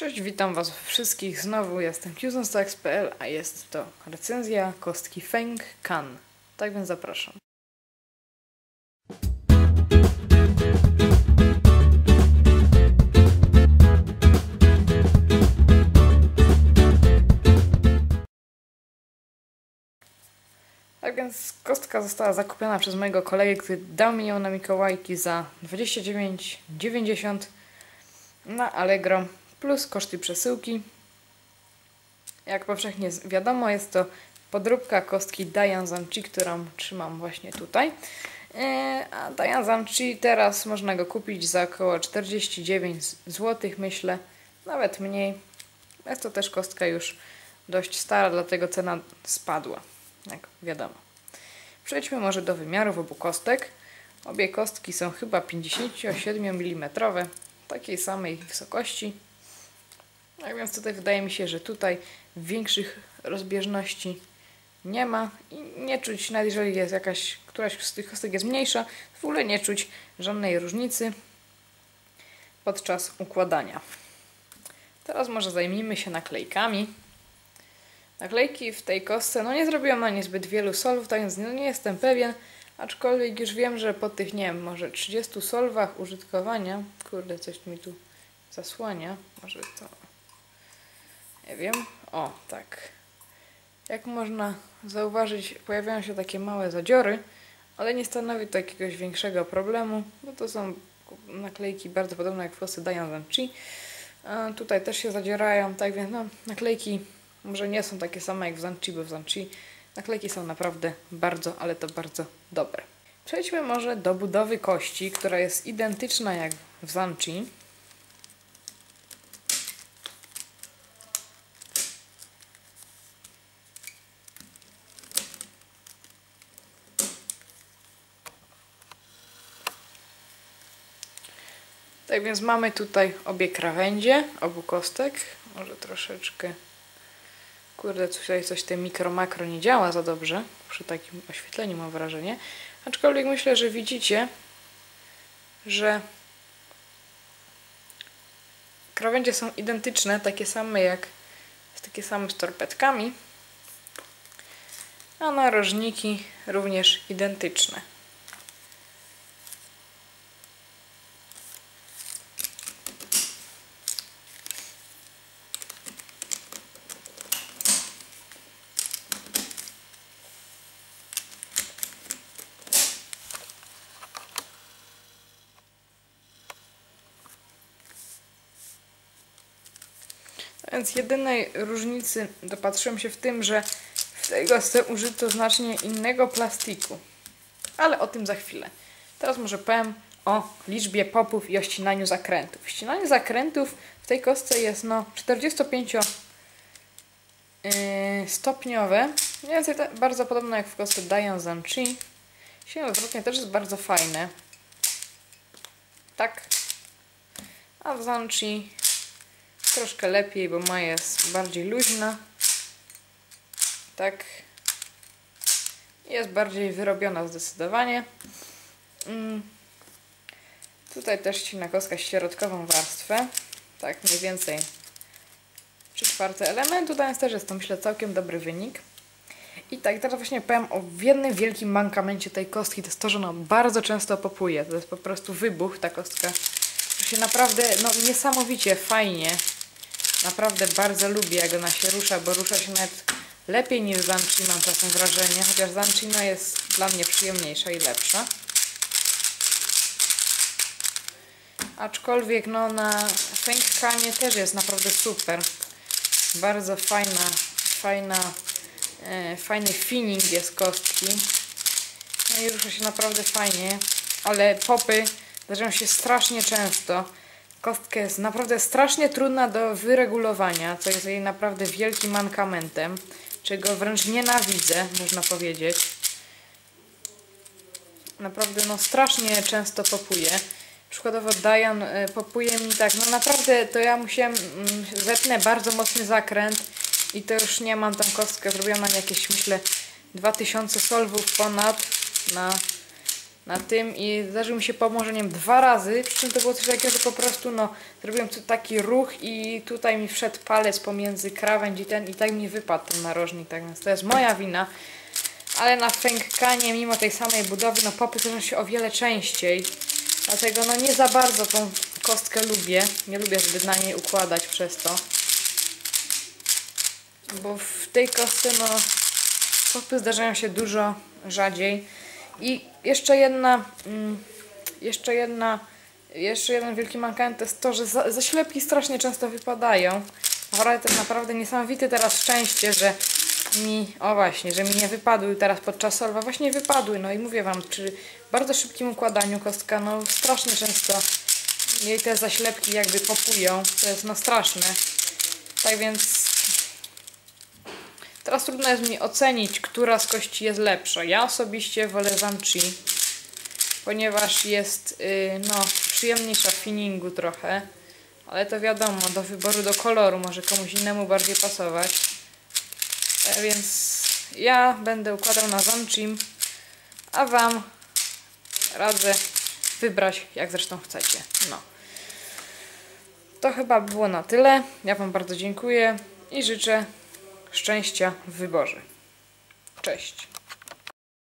Cześć, witam Was wszystkich znowu. Jestem QZonStax.pl, a jest to recenzja kostki Feng Kan. Tak więc zapraszam. Tak więc kostka została zakupiona przez mojego kolegę, który dał mi ją na Mikołajki za 29,90 na Allegro plus koszty przesyłki. Jak powszechnie wiadomo, jest to podróbka kostki Diane Zanchi, którą trzymam właśnie tutaj. E, a Diane Zanchi teraz można go kupić za około 49 zł, myślę, nawet mniej. Jest to też kostka już dość stara, dlatego cena spadła, jak wiadomo. Przejdźmy może do wymiarów obu kostek. Obie kostki są chyba 57 mm, takiej samej wysokości. Tak więc tutaj wydaje mi się, że tutaj większych rozbieżności nie ma i nie czuć, nawet jeżeli jest jakaś, któraś z tych kostek jest mniejsza, w ogóle nie czuć żadnej różnicy podczas układania. Teraz może zajmijmy się naklejkami. Naklejki w tej kostce, no nie zrobiłam na nie zbyt wielu solów, tak więc no nie jestem pewien, aczkolwiek już wiem, że po tych, nie wiem, może 30 solwach użytkowania, kurde, coś mi tu zasłania, może to nie wiem. O, tak. Jak można zauważyć, pojawiają się takie małe zadziory, ale nie stanowi to jakiegoś większego problemu, bo to są naklejki bardzo podobne jak w kosty Diane Chi. Tutaj też się zadzierają, tak więc no, naklejki może nie są takie same jak w Zanchi, bo w Zanchi naklejki są naprawdę bardzo, ale to bardzo dobre. Przejdźmy może do budowy kości, która jest identyczna jak w Zanchi. Tak więc mamy tutaj obie krawędzie, obu kostek. Może troszeczkę... Kurde, tutaj coś te mikro, makro nie działa za dobrze. Przy takim oświetleniu mam wrażenie. Aczkolwiek myślę, że widzicie, że krawędzie są identyczne, takie same jak takie same z torpedkami, a narożniki również identyczne. Więc jedynej różnicy dopatrzyłem się w tym, że w tej gostce użyto znacznie innego plastiku. Ale o tym za chwilę. Teraz może powiem o liczbie popów i o ścinaniu zakrętów. Ścinanie zakrętów w tej kostce jest no 45 yy, stopniowe. Mniej więcej bardzo podobne jak w kostce Diane Zanchi. Ścinanie odwrotnie też jest bardzo fajne. Tak. A w Zanchi troszkę lepiej, bo moja jest bardziej luźna. Tak. Jest bardziej wyrobiona zdecydowanie. Mm. Tutaj też ścina kostka środkową warstwę. Tak mniej więcej 3 czwarte elementu, więc też jest to myślę całkiem dobry wynik. I tak, teraz właśnie powiem o jednym wielkim mankamencie tej kostki, to jest to, że ona bardzo często popuje. To jest po prostu wybuch, ta kostka. To się naprawdę, no niesamowicie fajnie Naprawdę bardzo lubię, jak ona się rusza, bo rusza się nawet lepiej niż Zanchi, mam czasem wrażenie, chociaż Zanchino jest dla mnie przyjemniejsza i lepsza. Aczkolwiek no na Fengkanie też jest naprawdę super. Bardzo fajna, fajna, e, fajny finning jest kostki. No i rusza się naprawdę fajnie, ale popy zdarzają się strasznie często. Kostka jest naprawdę strasznie trudna do wyregulowania, co jest jej naprawdę wielkim mankamentem, czego wręcz nienawidzę, można powiedzieć. Naprawdę no strasznie często popuje. Przykładowo Diane popuje mi tak, no naprawdę to ja musiałem, mm, zetnę bardzo mocny zakręt i to już nie mam tą kostkę, zrobiłam jakieś myślę 2000 solwów ponad na na tym i zdarzyło mi się pomorzeniem dwa razy, przy czym to było coś takiego, że po prostu no zrobiłem tu taki ruch i tutaj mi wszedł palec pomiędzy krawędź i ten i tak mi wypadł ten narożnik, tak więc to jest moja wina. Ale na Fengkanie, mimo tej samej budowy, no popy zdarzają się o wiele częściej. Dlatego no nie za bardzo tą kostkę lubię. Nie lubię zbyt na niej układać przez to. Bo w tej kostce no popy zdarzają się dużo rzadziej. I jeszcze jedna, mm, jeszcze jedna, jeszcze jeden wielki mankament to jest to, że za, zaślepki strasznie często wypadają. Ale to jest naprawdę niesamowite teraz szczęście, że mi, o właśnie, że mi nie wypadły teraz podczas solwa, właśnie wypadły, no i mówię Wam, przy bardzo szybkim układaniu kostka, no strasznie często jej te zaślepki jakby popują, to jest no straszne. Tak więc teraz trudno jest mi ocenić, która z kości jest lepsza. Ja osobiście wolę Zamchi, ponieważ jest yy, no przyjemniejsza w finingu trochę, ale to wiadomo, do wyboru, do koloru może komuś innemu bardziej pasować. E, Więc ja będę układał na Zamchim, a Wam radzę wybrać, jak zresztą chcecie. No. To chyba było na tyle. Ja Wam bardzo dziękuję i życzę szczęścia w wyborze. Cześć.